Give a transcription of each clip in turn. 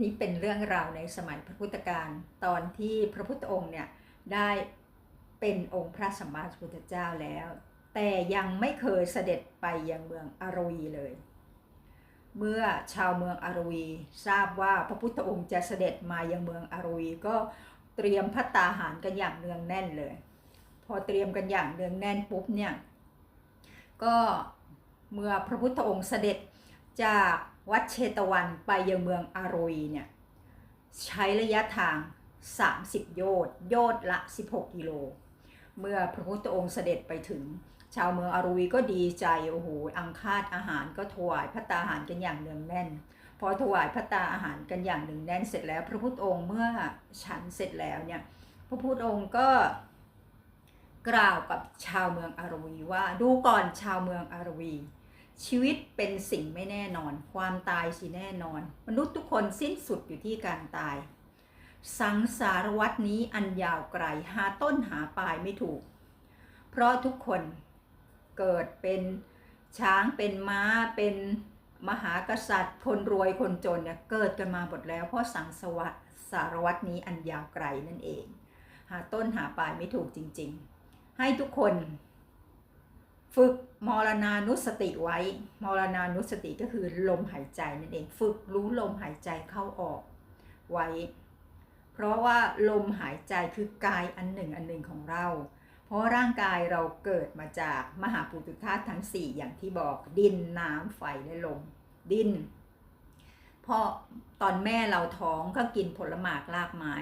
นี่เป็นเรื่องราวในสมัยพระพุทธการตอนที่พระพุทธองค์เนี่ยได้เป็นองค์พระสัมมาสัมพุทธเจ้าแล้ว แต่ยังไม่เคยเสด็จไปยังเมืองอารวีเลย เมื่อชาวเมืองอารวีทราบว่าพระพุทธองค์จะเสด็จมายังเมืองอารวีก็เตรียมพัตตาหารกันอย่างเนืองแน่นเลย พอเตรียมกันอย่างเนืองแน่นปุ๊บเนี่ยก็เมื่อพระพุทธองค์เสด็จจาก วัดเชตวันไปยังเมืองอารวีเนี่ยใช้ระยะทาง 30 โยชน์โยชน์ละ 16 กิโล เมื่อพระพุทธองค์เสด็จไปถึง ชาวเมืองอารวีก็ดีใจโอ้โหอังคาดอาหารก็ถวายพระตาหารกันอย่างเนืองแน่น พอถวายพระตาอาหารกันอย่างหนึ่งแน่นเสร็จแล้ว พระพุทธองค์เมื่อฉันเสร็จแล้วเนี่ยพระพุทธองค์ก็กล่าวกับชาวเมืองอารวีว่าดูก่อนชาวเมืองอารวี ชีวิตเป็นสิ่งไม่แน่นอน ความตายสิแน่นอน มนุษย์ทุกคนสิ้นสุดอยู่ที่การตาย สังสารวัตนี้อันยาวไกลหาต้นหาปลายไม่ถูก เพราะทุกคนเกิดเป็นช้างเป็นม้าเป็นมหากษัตริย์ คนรวยคนจนเนี่ยเกิดกันมาหมดแล้วเพราะสังสวะสารวัตนี้อันยาวไกลนั่นเอง หาต้นหาปลายไม่ถูกจริง ๆ ให้ทุกคน ฝึกมรณานุสติไว้ มรณานุสติก็คือลมหายใจนั่นเอง ฝึกรู้ลมหายใจเข้าออกไว้ เพราะว่าลมหายใจคือกายอันหนึ่งอันหนึ่งของเรา เพราะร่างกายเราเกิดมาจากมหาปุถุธาตุทั้ง 4 อย่างที่บอกดินน้ำไฟและลม ดินเพราะตอนแม่เราท้องก็กินผลหมากรากไม้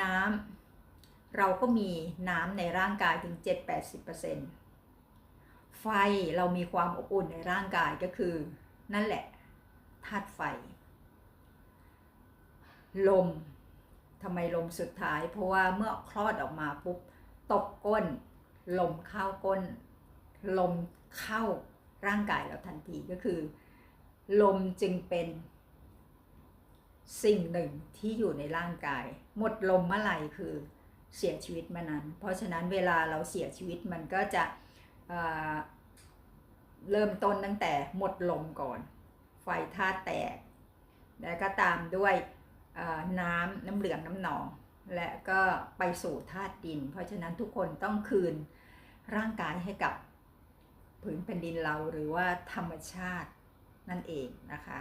น้ำ เราก็มีน้ำในร่างกายถึง 7-80%ไฟเรามีความอบอุ่นในร่างกายก็คือ นั่นแหละธาตุไฟ ลมทำไมลมสุดท้าย เพราะว่าเมื่อคลอดออกมาปุ๊บตกก้น ลมเข้าก้น ลมเข้าร่างกายเราทันทีก็คือ ลมจึงเป็นสิ่งหนึ่งที่อยู่ในร่างกาย หมดลมเมื่อไหร่คือ เสียชีวิตมื่อนั้น เพราะฉะนั้นเวลาเราเสียชีวิตมันก็จะเเริ่มต้นตั้งแต่หมดลมก่อน ไฟธาตุแตก แล้วก็ตามด้วยน้ำน้ำเหลืองน้ำหนอง และก็ไปสู่ธาตุดิน เพราะฉะนั้นทุกคนต้องคืนร่างกายให้กับผืนแผ่นดินเราหรือว่าธรรมชาตินั่นเองนะคะ